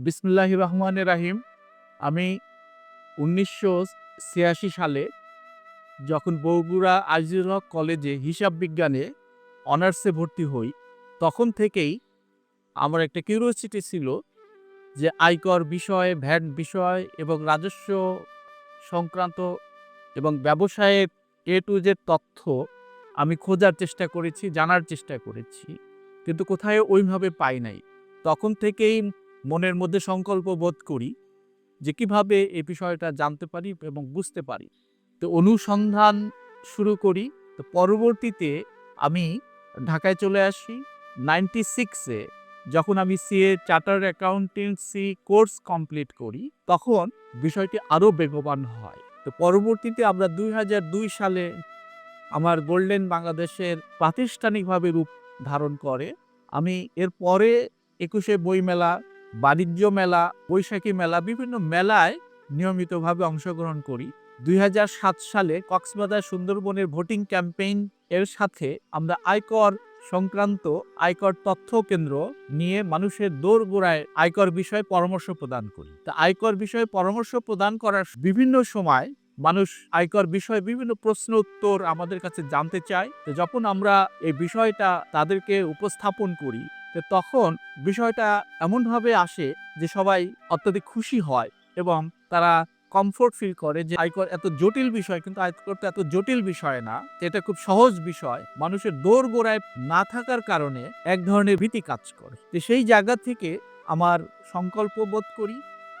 বিসমুল্লাহ রহমান রাহিম। আমি উনিশশো ছিয়াশি সালে যখন বগুড়া আজিজুল হক কলেজে হিসাব বিজ্ঞানে অনার্সে ভর্তি হই, তখন থেকেই আমার একটা কিউরিওসিটি ছিল যে আয়কর বিষয়, ভ্যাট বিষয় এবং রাজস্ব সংক্রান্ত এবং ব্যবসায়ের এ টু জেড তথ্য আমি খোঁজার চেষ্টা করেছি, জানার চেষ্টা করেছি। কিন্তু কোথায় ওইভাবে পাই নাই। তখন থেকেই মনের মধ্যে সংকল্প বোধ করি যে কীভাবে এই বিষয়টা জানতে পারি এবং বুঝতে পারি। তো অনুসন্ধান শুরু করি, তো পরবর্তীতে আমি ঢাকায় চলে আসি। নাইনটি সিক্সে যখন আমি CA charter accountancy course complete করি, তখন বিষয়টি আরও বেগবান হয়। তো পরবর্তীতে আমরা দুই হাজার দুই সালে আমার গোল্ডেন বাংলাদেশের প্রাতিষ্ঠানিকভাবে রূপ ধারণ করে। আমি এর পরে একুশে বই মেলা বাণিজ্য মেলা, বৈশাখী মেলা বিভিন্ন মেলায় নিয়মিতভাবে অংশগ্রহণ করি। দু হাজার সাত সালে কক্সবাজার সুন্দরবনের ভোটিং ক্যাম্পেইন এর সাথে আমরা আয়কর সংক্রান্ত আয়কর তথ্য কেন্দ্র নিয়ে মানুষের দৌড় গোড়ায় আয়কর বিষয়ে পরামর্শ প্রদান করি। তা আয়কর বিষয়ে পরামর্শ প্রদান করার বিভিন্ন সময় মানুষ আয়কর বিষয়ে বিভিন্ন প্রশ্ন উত্তর আমাদের কাছে জানতে চায়। তো যখন আমরা এই বিষয়টা তাদেরকে উপস্থাপন করি তো তখন বিষয়টা এমনভাবে আসে যে সবাই অত্যধিক খুশি হয় এবং তারা কমফোর্ট ফিল করে যে আয়কর এত জটিল বিষয় কিন্তু আয়কর তো এত জটিল বিষয় না। এটা খুব সহজ বিষয়। মানুষের দৌড় গোড়ায় না থাকার কারণে এক ধরনের ভীতি কাজ করে। তো সেই জায়গা থেকে আমার সংকল্প বোধ করি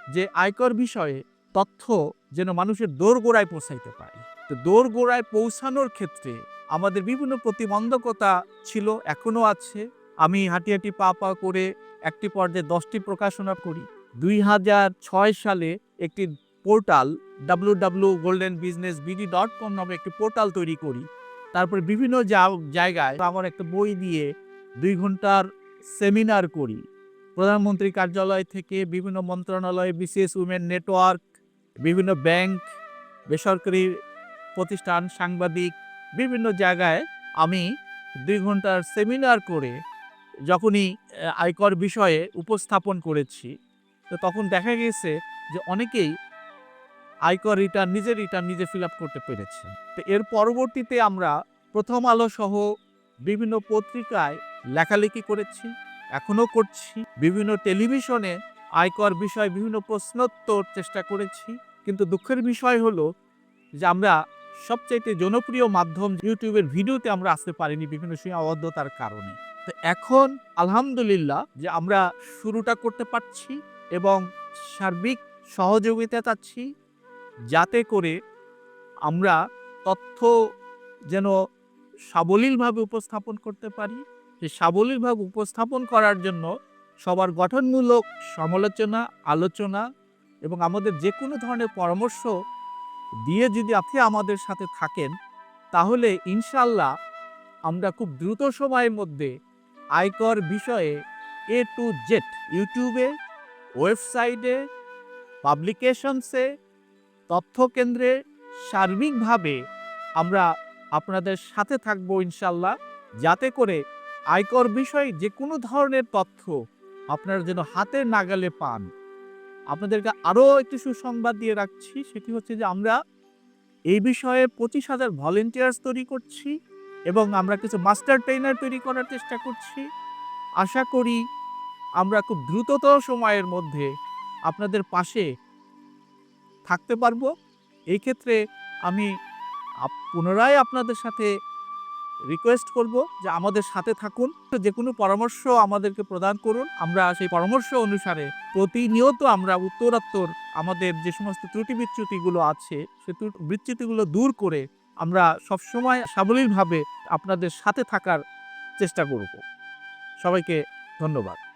যে আয়কর বিষয়ে তথ্য যেন মানুষের দৌড় গোড়ায় পৌঁছাইতে পারে। তো দৌড় গোড়ায় পৌঁছানোর ক্ষেত্রে আমাদের বিভিন্ন প্রতিবন্ধকতা ছিল, এখনও আছে। আমি হাঁটি হাঁটি পা পা করে একটি পর্যায়ে দশটি প্রকাশনা করি। দুই হাজার ছয় সালে একটি portal W W golden business BD dot com নামে একটি পোর্টাল তৈরি করি। তারপরে বিভিন্ন জায়গায় আমার একটা বই দিয়ে দুই ঘণ্টার সেমিনার করি। প্রধানমন্ত্রী কার্যালয় থেকে বিভিন্ন মন্ত্রণালয় বিসিএস উমেন নেটওয়ার্ক, বিভিন্ন ব্যাংক, বেসরকারি প্রতিষ্ঠান, সাংবাদিক, বিভিন্ন জায়গায় আমি দুই ঘণ্টার সেমিনার করে যখনই আয়কর বিষয়ে উপস্থাপন করেছি, তো তখন দেখা গেছে যে অনেকেই আয়কর রিটার্ন নিজের রিটার্ন নিজে ফিল আপ করতে পেরেছে তো এর পরবর্তীতে আমরা প্রথম আলো সহ বিভিন্ন পত্রিকায় লেখালেখি করেছি, এখনও করছি। বিভিন্ন টেলিভিশনে আয়কর বিষয়ে বিভিন্ন প্রশ্নোত্তর চেষ্টা করেছি। কিন্তু দুঃখের বিষয় হলো যে আমরা সবচাইতে জনপ্রিয় মাধ্যম ইউটিউবের ভিডিওতে আমরা আসতে পারিনি বিভিন্ন সীমাবদ্ধতার কারণে। তো এখন আলহামদুলিল্লাহ যে আমরা শুরুটা করতে পারছি এবং সার্বিক সহযোগিতা চাচ্ছি, যাতে করে আমরা তথ্য যেন সাবলীলভাবে উপস্থাপন করতে পারি। সেই সাবলীলভাবে উপস্থাপন করার জন্য সবার গঠনমূলক সমালোচনা, আলোচনা এবং আমাদের যে কোনো ধরনের পরামর্শ দিয়ে যদি আপনি আমাদের সাথে থাকেন, তাহলে ইনশাল্লাহ আমরা খুব দ্রুত সময়ের মধ্যে আয়কর বিষয়ে এ টু জেড ইউটিউবে, ওয়েবসাইটে, পাবলিকেশনসে, তথ্য কেন্দ্রে সার্বিকভাবে আমরা আপনাদের সাথে থাকব ইনশাল্লাহ যাতে করে আয়কর বিষয়ে যে কোনো ধরনের তথ্য আপনারা যেন হাতের নাগালে পান। আপনাদেরকে আরও একটি সুসংবাদ দিয়ে রাখছি। সেটি হচ্ছে যে আমরা এই বিষয়ে পঁচিশ হাজার ভলেন্টিয়ার্স তৈরি করছি এবং আমরা কিছু মাস্টার ট্রেনার তৈরি করার চেষ্টা করছি। আশা করি আমরা খুব দ্রুততর সময়ের মধ্যে আপনাদের পাশে থাকতে পারব। এই ক্ষেত্রে আমি পুনরায় আপনাদের সাথে রিকোয়েস্ট করব যে আমাদের সাথে থাকুন। যে কোনো পরামর্শ আমাদেরকে প্রদান করুন। আমরা সেই পরামর্শ অনুসারে প্রতিনিয়ত আমরা উত্তরাত্তর আমাদের যে সমস্ত ত্রুটি বিচ্যুতিগুলো আছে, সে বিচ্যুতিগুলো দূর করে আমরা সবসময় সাবলীলভাবে আপনাদের সাথে থাকার চেষ্টা করব। সবাইকে ধন্যবাদ।